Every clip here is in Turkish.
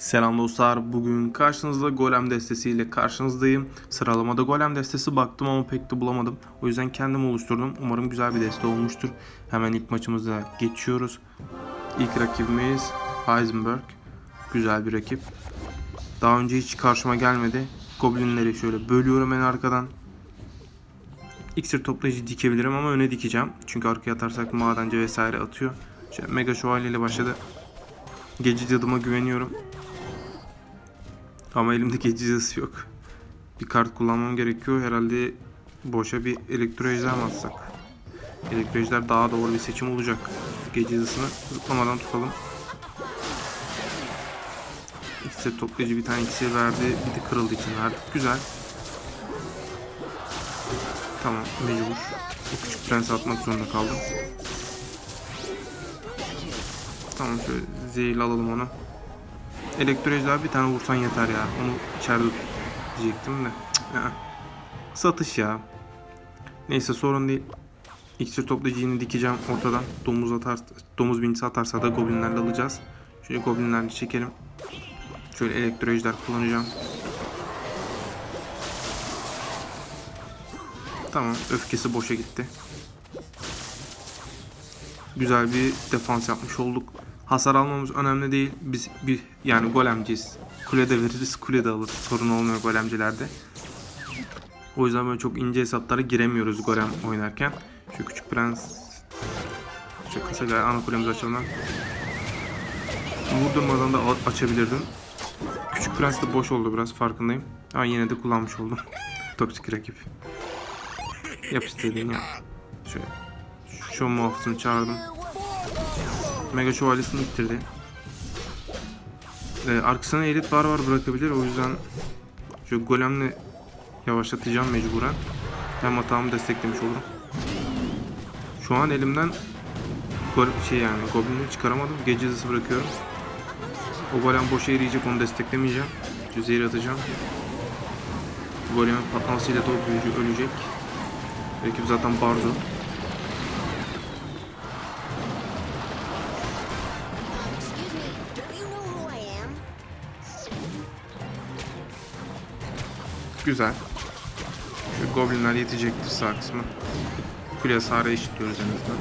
Selam dostlar. Bugün karşınızda Golem destesiyle karşınızdayım. Sıralamada Golem destesi baktım ama pek de bulamadım. O yüzden kendim oluşturdum. Umarım güzel bir deste olmuştur. Hemen ilk maçımıza geçiyoruz. İlk rakibimiz Heisenberg. Güzel bir rakip. Daha önce hiç karşıma gelmedi. Goblinleri şöyle bölüyorum en arkadan. İksir toplayıcı dikebilirim ama öne dikeceğim. Çünkü arkaya atarsak madenci vesaire atıyor. Şöyle Mega Şövalye ile başladı. Gece cadıma güveniyorum. Ama elimde gece cadısı yok. Bir kart kullanmam gerekiyor. Herhalde boşa bir elektro ejder mi atsak? Elektro ejder daha doğru bir seçim olacak. Gece cadısını zıplamadan tutalım. İkisi toplayıcı bir tane ikisi verdi. Bir de kırıldı için verdik. Güzel. Tamam mecbur. O küçük prensi atmak zorunda kaldım. Tamam şöyle zehirli alalım onu. Elektrojler bir tane vursan yeter ya. Onu içeride tut diyecektim de. Satış ya. Neyse sorun değil. İksir toplayıcıyı dikeceğim ortadan. Domuz atar, domuz binicisi atarsa da goblinlerle alacağız. Şöyle goblinlerle çekelim. Şöyle elektrojler kullanacağım. Tamam öfkesi boşa gitti. Güzel bir defans yapmış olduk. Hasar almamız önemli değil. Biz bir yani golemciyiz. Kulede veririz, kulede alırız. Sorun olmuyor golemcilerde. O yüzden böyle çok ince hesaplara giremiyoruz golem oynarken. Şu küçük prens şu kısa gel ana kulemizi açalım. lan. Vurdurmadan da açabilirdim. Küçük prens de boş oldu biraz farkındayım. Ama yine de kullanmış oldum. Toksik rakip. Yap istediğini yap. Şöyle. Şu muhafızını çağırdım. Mega şövalyesini ittirdi. Ee, arkasına elit var var bırakabilir. O yüzden şu golemle yavaşlatacağım mecburen. Hem hatamı desteklemiş olurum. Şu an elimden şey yani goblinleri çıkaramadım. Gece hızı bırakıyorum. O golem boşa eriyecek onu desteklemeyeceğim. Zehir atacağım. Golemin patlamasıyla da o büyücü ölecek. Rakip zaten barzo. Güzel. Şu goblinler yetecektir sağ kısmı. Kule hasarı eşitliyoruz en azından.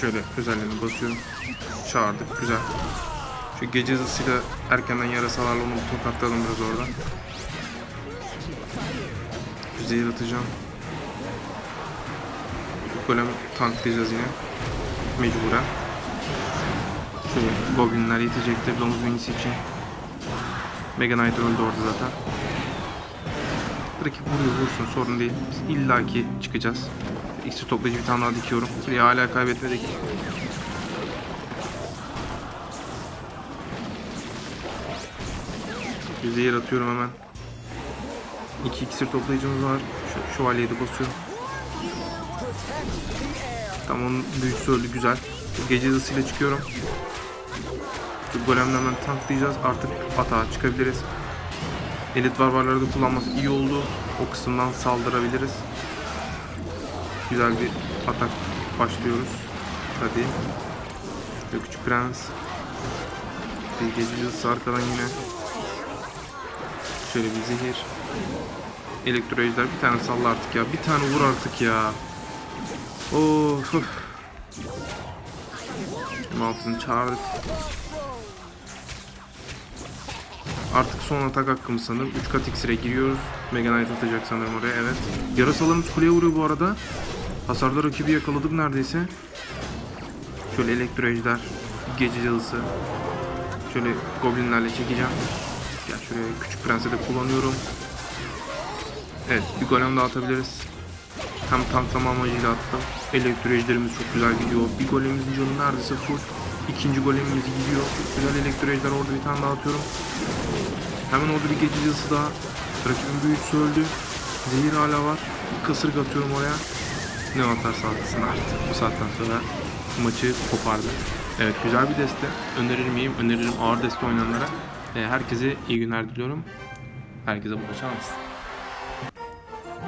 Şöyle özelliğini basıyorum. Çağırdık. Güzel. Şu gece hızısıyla erkenden yarasalarla onu bir tokatlayalım biraz orada. Şu zehir atacağım. Şu golemi tanklayacağız yine. Mecburen. Şöyle goblinler yetecektir domuz minis için. Mega Knight öldü orada zaten. Rakip vuruyor vursun sorun değil. Biz illaki çıkacağız. İksir toplayıcı bir tane daha dikiyorum. Kuleyi hala kaybetmedik. Zehir atıyorum hemen. İki iksir toplayıcımız var. Şu şövalyeyi de basıyorum. Tamam onun büyüsü öldü güzel. Gece hızıyla çıkıyorum. Şu golemle hemen tanklayacağız. Artık atağa çıkabiliriz. Elit barbarları da kullanması iyi oldu. O kısımdan saldırabiliriz. Güzel bir atak başlıyoruz. Hadi. Küçük prens. Hızısı arkadan yine. Şöyle bir zehir. Elektro bir tane salla artık ya. Bir tane vur artık ya. Of. of. Muhafızını çağırdık. Artık son atak hakkımız sanırım. 3 kat iksire giriyoruz. Mega Knight atacak sanırım oraya evet. Yarasalarımız kuleye vuruyor bu arada. Hasarda rakibi yakaladık neredeyse. Şöyle elektro ejder. Gece cadısı. Şöyle goblinlerle çekeceğim. Gel şuraya küçük prensi de kullanıyorum. Evet bir golem daha atabiliriz. Hem tanklama amacıyla attım. Elektro ejderimiz çok güzel gidiyor. Bir golemimizin canı neredeyse full. İkinci golemimiz gidiyor. Güzel elektro ejder orada bir tane daha atıyorum. Hemen orada bir yazısı daha. Rakibin büyücüsü öldü. Zehir hala var. Bir kasırga atıyorum oraya. Ne atarsa atsın artık. Bu saatten sonra maçı kopardı. Evet güzel bir deste. Önerir miyim? Öneririm ağır deste oynayanlara. Ee, herkese iyi günler diliyorum. Herkese bol şans.